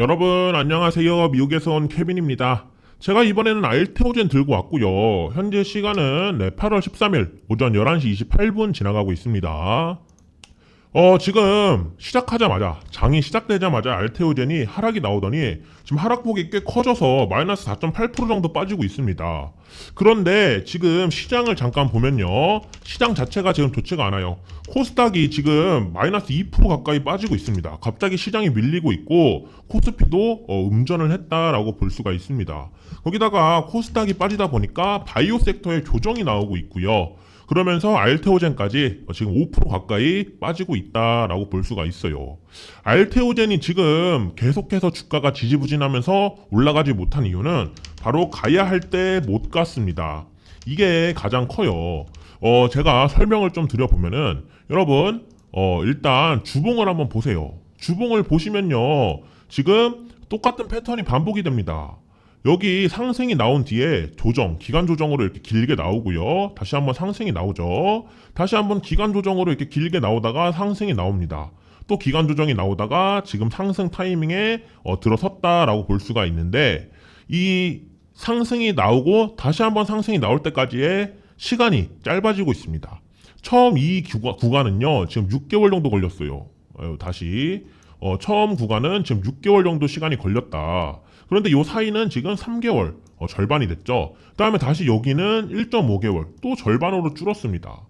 여러분 안녕하세요. 미국에서 온 케빈입니다. 제가 이번에는 알테오젠 들고 왔고요. 현재 시간은 네, 8월 13일 오전 11시 28분 지나가고 있습니다. 어, 지금 시작하자마자, 장이 시작되자마자 알테오젠이 하락이 나오더니 지금 하락폭이 꽤 커져서 마이너스 4.8% 정도 빠지고 있습니다. 그런데 지금 시장을 잠깐 보면요. 시장 자체가 지금 좋지가 않아요. 코스닥이 지금 마이너스 2% 가까이 빠지고 있습니다. 갑자기 시장이 밀리고 있고 코스피도 어, 음전을 했다라고 볼 수가 있습니다. 거기다가 코스닥이 빠지다 보니까 바이오 섹터에 조정이 나오고 있고요. 그러면서 알테오젠까지 지금 5% 가까이 빠지고 있다라고 볼 수가 있어요. 알테오젠이 지금 계속해서 주가가 지지부진하면서 올라가지 못한 이유는 바로 가야 할 때 못 갔습니다. 이게 가장 커요. 어, 제가 설명을 좀 드려보면은 여러분, 어, 일단 주봉을 한번 보세요. 주봉을 보시면요. 지금 똑같은 패턴이 반복이 됩니다. 여기 상승이 나온 뒤에 조정, 기간 조정으로 이렇게 길게 나오고요. 다시 한번 상승이 나오죠. 다시 한번 기간 조정으로 이렇게 길게 나오다가 상승이 나옵니다. 또 기간 조정이 나오다가 지금 상승 타이밍에 어, 들어섰다라고 볼 수가 있는데 이 상승이 나오고 다시 한번 상승이 나올 때까지의 시간이 짧아지고 있습니다. 처음 이 구간, 구간은요, 지금 6개월 정도 걸렸어요. 어, 다시. 어, 처음 구간은 지금 6개월 정도 시간이 걸렸다. 그런데 요 사이는 지금 3개월, 어, 절반이 됐죠. 그 다음에 다시 여기는 1.5개월, 또 절반으로 줄었습니다.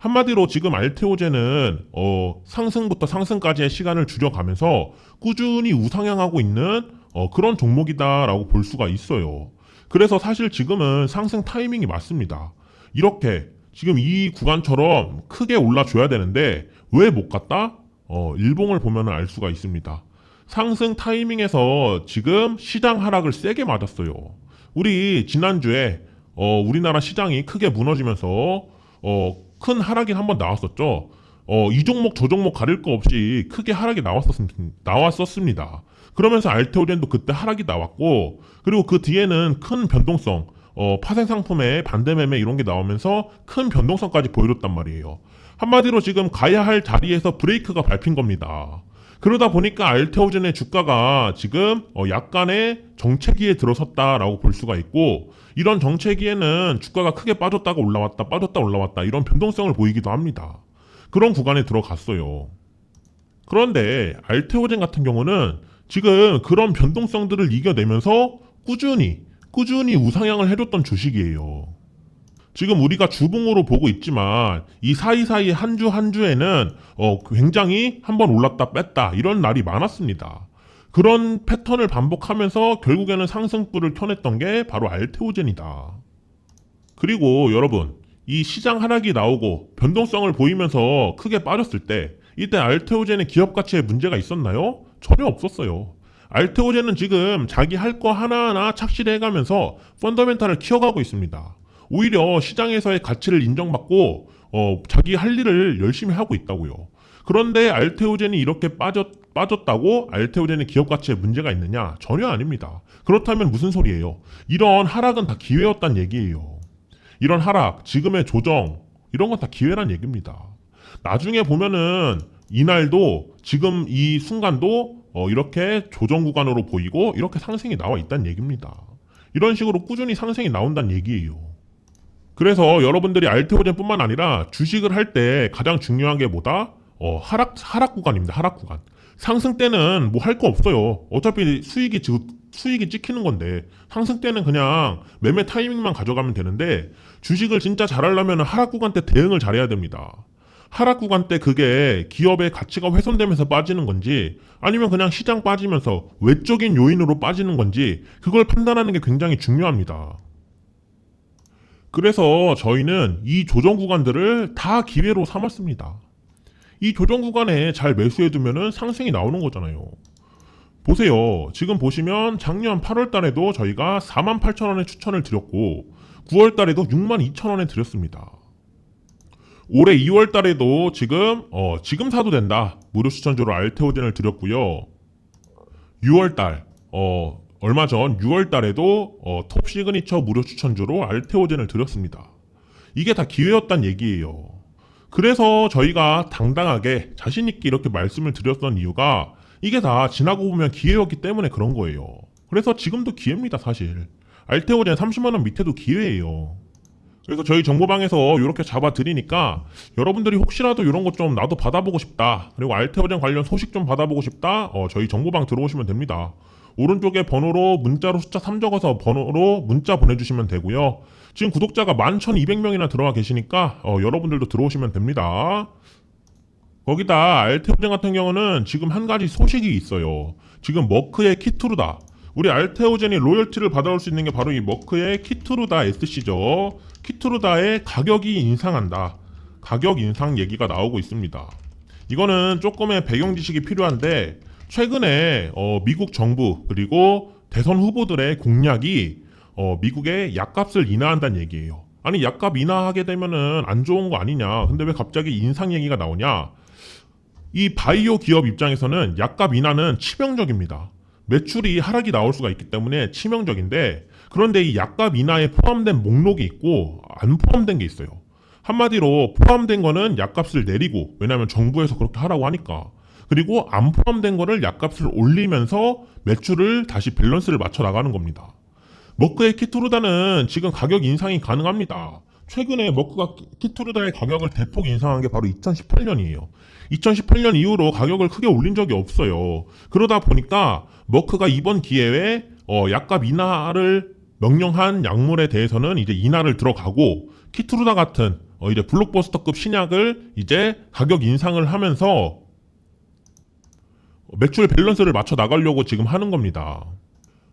한마디로 지금 알테오제는 어, 상승부터 상승까지의 시간을 줄여가면서 꾸준히 우상향하고 있는 어, 그런 종목이다라고 볼 수가 있어요. 그래서 사실 지금은 상승 타이밍이 맞습니다. 이렇게 지금 이 구간처럼 크게 올라줘야 되는데 왜 못 갔다? 어, 일봉을 보면 알 수가 있습니다. 상승 타이밍에서 지금 시장 하락을 세게 맞았어요. 우리 지난주에 어, 우리나라 시장이 크게 무너지면서 어, 큰 하락이 한번 나왔었죠. 어, 이 종목 저 종목 가릴 거 없이 크게 하락이 나왔었, 나왔었습니다. 그러면서 알테오젠도 그때 하락이 나왔고 그리고 그 뒤에는 큰 변동성 어, 파생 상품의 반대 매매 이런 게 나오면서 큰 변동성까지 보여줬단 말이에요. 한마디로 지금 가야 할 자리에서 브레이크가 밟힌 겁니다. 그러다 보니까 알테오젠의 주가가 지금 어, 약간의 정체기에 들어섰다라고 볼 수가 있고 이런 정체기에는 주가가 크게 빠졌다가 올라왔다 빠졌다 올라왔다 이런 변동성을 보이기도 합니다. 그런 구간에 들어갔어요. 그런데 알테오젠 같은 경우는 지금 그런 변동성들을 이겨내면서 꾸준히 꾸준히 우상향을 해줬던 주식이에요. 지금 우리가 주봉으로 보고 있지만 이 사이사이 한주한 주에는 어, 굉장히 한번 올랐다 뺐다 이런 날이 많았습니다. 그런 패턴을 반복하면서 결국에는 상승불을 켜냈던 게 바로 알테오젠이다. 그리고 여러분 이 시장 하락이 나오고 변동성을 보이면서 크게 빠졌을 때 이때 알테오젠의 기업 가치에 문제가 있었나요? 전혀 없었어요. 알테오젠은 지금 자기 할 거 하나하나 착실히 해가면서 펀더멘탈을 키워가고 있습니다. 오히려 시장에서의 가치를 인정받고 어, 자기 할 일을 열심히 하고 있다고요. 그런데 알테오젠이 이렇게 빠졌, 빠졌다고 알테오젠의 기업 가치에 문제가 있느냐? 전혀 아닙니다. 그렇다면 무슨 소리예요? 이런 하락은 다 기회였단 얘기예요. 이런 하락, 지금의 조정, 이런 건 다 기회란 얘기입니다. 나중에 보면은 이날도 지금 이 순간도 어, 이렇게 조정 구간으로 보이고 이렇게 상승이 나와 있다는 얘기입니다. 이런 식으로 꾸준히 상승이 나온다는 얘기예요. 그래서 여러분들이 알테오젠뿐만 아니라 주식을 할 때 가장 중요한 게 뭐다? 어, 하락 하락 구간입니다. 하락 구간. 상승 때는 뭐 할 거 없어요. 어차피 수익이 지- 수익이 찍히는 건데 상승 때는 그냥 매매 타이밍만 가져가면 되는데 주식을 진짜 잘하려면 하락 구간 때 대응을 잘해야 됩니다. 하락 구간 때 그게 기업의 가치가 훼손되면서 빠지는 건지 아니면 그냥 시장 빠지면서 외적인 요인으로 빠지는 건지 그걸 판단하는 게 굉장히 중요합니다. 그래서 저희는 이 조정 구간들을 다 기회로 삼았습니다. 이 조정 구간에 잘 매수해두면 상승이 나오는 거잖아요. 보세요. 지금 보시면 작년 8월 달에도 저희가 4만 8천 원에 추천을 드렸고 9월 달에도 6만 2천 원에 드렸습니다. 올해 2월 달에도 지금 어, 지금 사도 된다. 무료 추천주로 알테오젠을 드렸고요. 6월 달 어, 얼마 전 6월 달에도 어, 톱 시그니처 무료 추천주로 알테오젠을 드렸습니다. 이게 다 기회였단 얘기예요. 그래서 저희가 당당하게 자신있게 이렇게 말씀을 드렸던 이유가 이게 다 지나고 보면 기회였기 때문에 그런 거예요. 그래서 지금도 기회입니다, 사실. 알테오젠 30만 원 밑에도 기회예요. 그래서 저희 정보방에서 이렇게 잡아 드리니까 여러분들이 혹시라도 이런 것 좀 나도 받아보고 싶다. 그리고 알테오젠 관련 소식 좀 받아보고 싶다. 어, 저희 정보방 들어오시면 됩니다. 오른쪽에 번호로 문자로 숫자 3 적어서 번호로 문자 보내주시면 되고요. 지금 구독자가 11,200명이나 들어와 계시니까 어, 여러분들도 들어오시면 됩니다. 거기다 알테오젠 같은 경우는 지금 한 가지 소식이 있어요. 지금 머크의 키투르다. 우리 알테오젠이 로열티를 받아올 수 있는 게 바로 이 머크의 키투르다 SC죠. 키투르다의 가격이 인상한다. 가격 인상 얘기가 나오고 있습니다. 이거는 조금의 배경 지식이 필요한데 최근에 어, 미국 정부 그리고 대선 후보들의 공약이 어, 미국의 약값을 인하한다는 얘기예요. 아니 약값 인하하게 되면은 안 좋은 거 아니냐? 근데 왜 갑자기 인상 얘기가 나오냐? 이 바이오 기업 입장에서는 약값 인하는 치명적입니다. 매출이 하락이 나올 수가 있기 때문에 치명적인데 그런데 이 약값 인하에 포함된 목록이 있고 안 포함된 게 있어요. 한마디로 포함된 거는 약값을 내리고 왜냐하면 정부에서 그렇게 하라고 하니까 그리고 안 포함된 거를 약값을 올리면서 매출을 다시 밸런스를 맞춰 나가는 겁니다. 머크의 키투르다는 지금 가격 인상이 가능합니다. 최근에 머크가 키투르다의 가격을 대폭 인상한 게 바로 2018년이에요. 2018년 이후로 가격을 크게 올린 적이 없어요. 그러다 보니까 머크가 이번 기회에 어, 약값 인하를 명령한 약물에 대해서는 이제 인하를 들어가고 키투르다 같은 어, 이제 블록버스터급 신약을 이제 가격 인상을 하면서 매출 밸런스를 맞춰 나가려고 지금 하는 겁니다.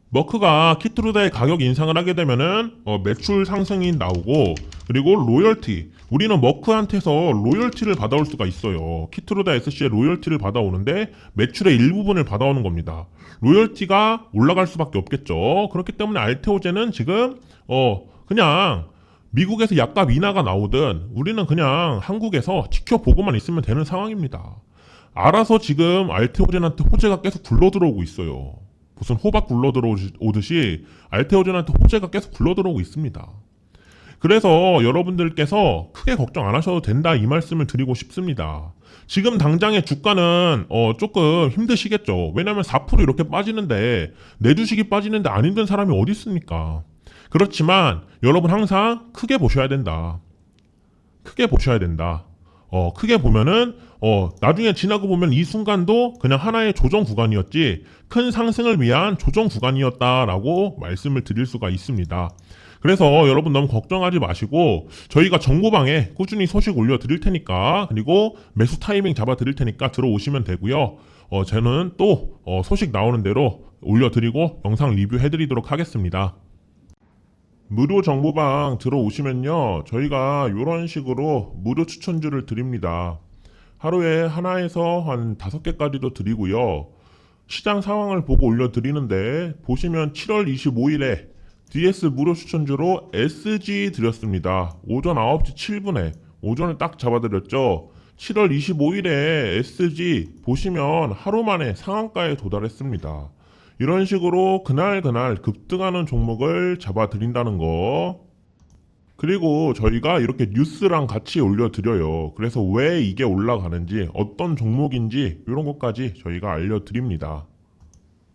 머크가 키트루다의 가격 인상을 하게 되면은 어, 매출 상승이 나오고 그리고 로열티 우리는 머크한테서 로열티를 받아올 수가 있어요. 키트루다 SC의 로열티를 받아오는데 매출의 일부분을 받아오는 겁니다. 로열티가 올라갈 수밖에 없겠죠. 그렇기 때문에 알테오제는 지금 어 그냥 미국에서 약값 인하가 나오든 우리는 그냥 한국에서 지켜보고만 있으면 되는 상황입니다 알아서 지금 알테오젠한테 호재가 계속 굴러 들어오고 있어요 무슨 호박 굴러 들어오듯이 알테오젠한테 호재가 계속 굴러 들어오고 있습니다. 그래서 여러분들께서 크게 걱정 안 하셔도 된다 이 말씀을 드리고 싶습니다. 지금 당장의 주가는 어 조금 힘드시겠죠. 왜냐하면 4% 이렇게 빠지는데 내 주식이 빠지는데 안 힘든 사람이 어디 있습니까? 그렇지만 여러분 항상 크게 보셔야 된다. 크게 보셔야 된다. 어, 크게 보면은 어, 나중에 지나고 보면 이 순간도 그냥 하나의 조정 구간이었지 큰 상승을 위한 조정 구간이었다라고 말씀을 드릴 수가 있습니다. 그래서 여러분 너무 걱정하지 마시고 저희가 정보방에 꾸준히 소식 올려 드릴 테니까 그리고 매수 타이밍 잡아 드릴 테니까 들어오시면 되고요. 어, 저는 또 어, 소식 나오는 대로 올려 드리고 영상 리뷰해 드리도록 하겠습니다. 무료 정보방 들어오시면요. 저희가 이런 식으로 무료 추천주를 드립니다. 하루에 하나에서 한 다섯 개까지도 드리고요. 시장 상황을 보고 올려드리는데 보시면 7월 25일에 DS 무료 추천주로 SG 드렸습니다. 오전 9시 7분에 오전에 딱 잡아드렸죠. 7월 25일에 SG 보시면 하루 만에 상한가에 도달했습니다. 이런 식으로 그날 그날 급등하는 종목을 잡아드린다는 거. 그리고 저희가 이렇게 뉴스랑 같이 올려드려요. 그래서 왜 이게 올라가는지, 어떤 종목인지, 이런 것까지 저희가 알려드립니다.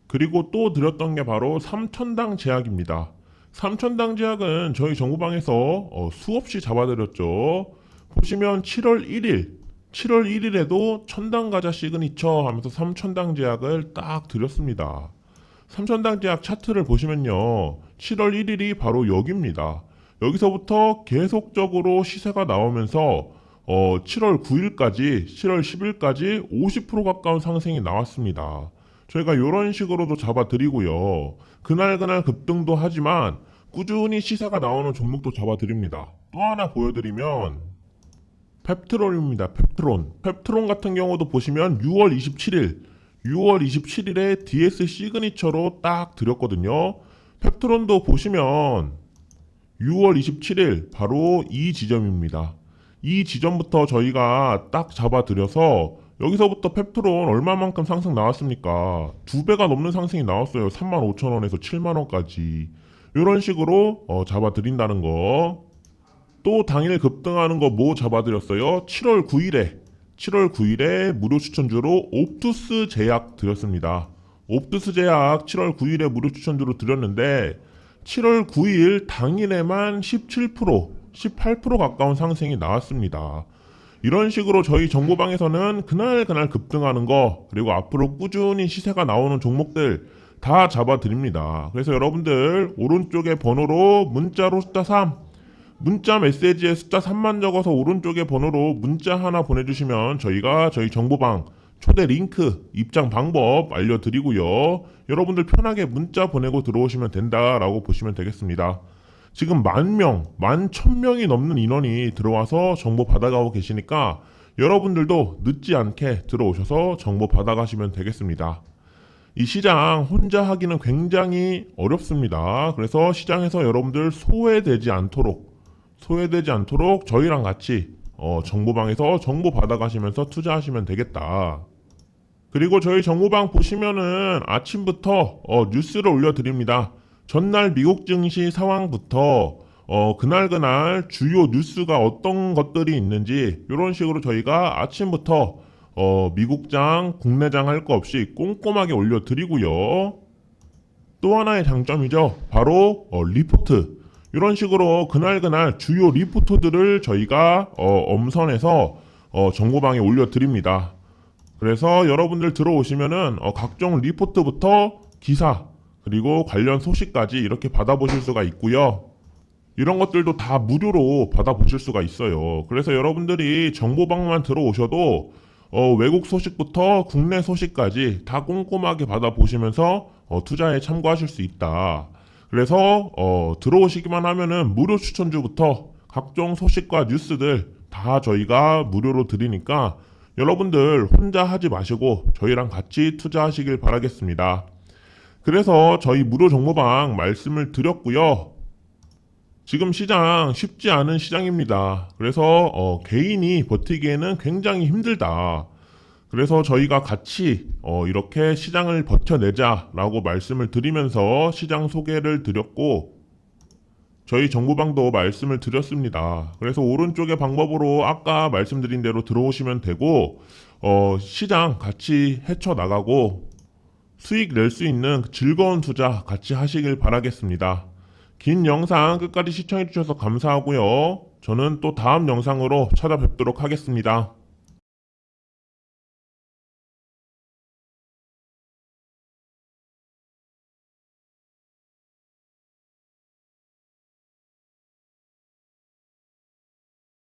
그리고 또 드렸던 게 바로 3천당 제약입니다. 3천당 제약은 저희 정보방에서 어, 수없이 잡아드렸죠. 보시면 7월 1일, 7월 1일에도 천당 가자 시그니처 하면서 3천당 제약을 딱 드렸습니다. 3천당 제약 차트를 보시면요. 7월 1일이 바로 여기입니다. 여기서부터 계속적으로 시세가 나오면서 어, 7월 9일까지, 7월 10일까지 50% 가까운 상승이 나왔습니다. 저희가 이런 식으로도 잡아드리고요. 그날그날 급등도 하지만 꾸준히 시세가 나오는 종목도 잡아드립니다. 또 하나 보여드리면 펩트론입니다. 펩트론. 펩트론 같은 경우도 보시면 6월 27일, 6월 27일에 DS 시그니처로 딱 드렸거든요. 펩트론도 보시면 6월 27일 바로 이 지점입니다. 이 지점부터 저희가 딱 잡아드려서 여기서부터 펩트론 얼마만큼 상승 나왔습니까? 두 배가 넘는 상승이 나왔어요. 35,000원에서 7만원까지. 이런 식으로 어, 잡아드린다는 거. 또 당일 급등하는 거 뭐 잡아드렸어요? 7월 9일에 7월 9일에 무료 추천주로 옵투스 제약 드렸습니다. 옵투스 제약 7월 9일에 무료 추천주로 드렸는데 7월 9일 당일에만 17%, 18% 가까운 상승이 나왔습니다. 이런 식으로 저희 정보방에서는 그날 그날 급등하는 거 그리고 앞으로 꾸준히 시세가 나오는 종목들 다 잡아드립니다. 그래서 여러분들 오른쪽에 번호로 문자로 숫자 3 문자 메시지에 숫자 3만 적어서 오른쪽에 번호로 문자 하나 보내주시면 저희가 저희 정보방 초대 링크 입장 방법 알려드리고요. 여러분들 편하게 문자 보내고 들어오시면 된다라고 보시면 되겠습니다. 지금 만 명, 만 천 명이 넘는 인원이 들어와서 정보 받아가고 계시니까 여러분들도 늦지 않게 들어오셔서 정보 받아가시면 되겠습니다. 이 시장 혼자 하기는 굉장히 어렵습니다. 그래서 시장에서 여러분들 소외되지 않도록 소외되지 않도록 저희랑 같이 어, 정보방에서 정보 받아가시면서 투자하시면 되겠다. 그리고 저희 정보방 보시면은 아침부터 어, 뉴스를 올려드립니다. 전날 미국 증시 상황부터 어, 그날 그날 주요 뉴스가 어떤 것들이 있는지 이런 식으로 저희가 아침부터 어, 미국장, 국내장 할 거 없이 꼼꼼하게 올려드리고요. 또 하나의 장점이죠. 바로 어, 리포트. 이런 식으로 그날 그날 주요 리포트들을 저희가 어, 엄선해서 어, 정보방에 올려드립니다. 그래서 여러분들 들어오시면은 어, 각종 리포트부터 기사 그리고 관련 소식까지 이렇게 받아보실 수가 있고요. 이런 것들도 다 무료로 받아보실 수가 있어요. 그래서 여러분들이 정보방만 들어오셔도 어, 외국 소식부터 국내 소식까지 다 꼼꼼하게 받아보시면서 어, 투자에 참고하실 수 있다. 그래서 어, 들어오시기만 하면은 무료 추천주부터 각종 소식과 뉴스들 다 저희가 무료로 드리니까 여러분들 혼자 하지 마시고 저희랑 같이 투자하시길 바라겠습니다. 그래서 저희 무료 정보방 말씀을 드렸고요. 지금 시장 쉽지 않은 시장입니다. 그래서 어, 개인이 버티기에는 굉장히 힘들다. 그래서 저희가 같이 어, 이렇게 시장을 버텨내자라고 말씀을 드리면서 시장 소개를 드렸고 저희 정보방도 말씀을 드렸습니다. 그래서 오른쪽의 방법으로 아까 말씀드린 대로 들어오시면 되고 어, 시장 같이 헤쳐 나가고 수익 낼 수 있는 즐거운 투자 같이 하시길 바라겠습니다. 긴 영상 끝까지 시청해주셔서 감사하고요. 저는 또 다음 영상으로 찾아뵙도록 하겠습니다.